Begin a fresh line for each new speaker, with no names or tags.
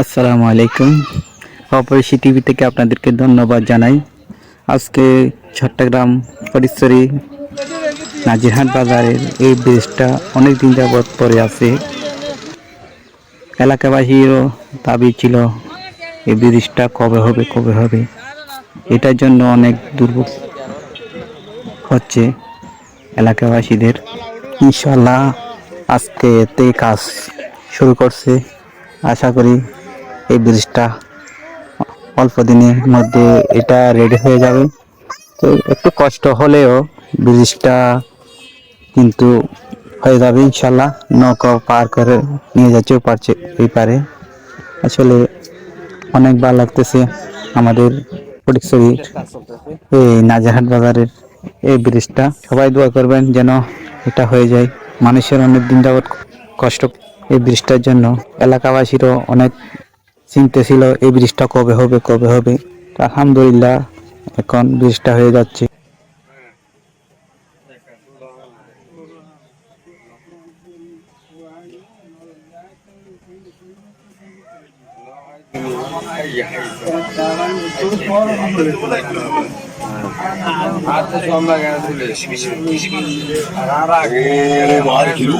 আসসালামু আলাইকুম। অপরিসী টিভি থেকে আপনাদেরকে ধন্যবাদ জানাই। আজকে চট্টগ্রাম পরিসরী নাজিরহাট বাজারের এই ব্রিজটা অনেক দিন যাবৎ পরে আছে। এলাকাবাসীরও দাবি ছিল, এই ব্রিজটা কবে হবে কবে হবে? এটার জন্য অনেক দুর্ভোগ হচ্ছে এলাকাবাসীদের। ইনশাল্লাহ আজকে এতে কাজ শুরু করছে। আশা করি এই ব্রিজটা অল্প দিনের মধ্যে এটা রেডি হয়ে যাবে। তো একটু কষ্ট হলেও ব্রিজটা কিন্তু হয়ে যাবে ইনশাল্লাহ নৌকা পার করে নিয়ে যাচ্ছেও পারছে এই পারে আসলে অনেক ভালো লাগতেছে আমাদের ফটিকছড়ির এই নাজারহাট বাজারের এই ব্রিজটা। সবাই দোয়া করবেন যেন এটা হয়ে যায়। মানুষের অনেক দিন যাবৎ কষ্ট এই ব্রিজটার জন্য এলাকাবাসীরও অনেক চিন্তা ছিল এই ব্রিজটা কবে হবে কবে হবে? আলহামদুলিল্লাহ এখন ব্রিজটা হয়ে যাচ্ছে।
কিলো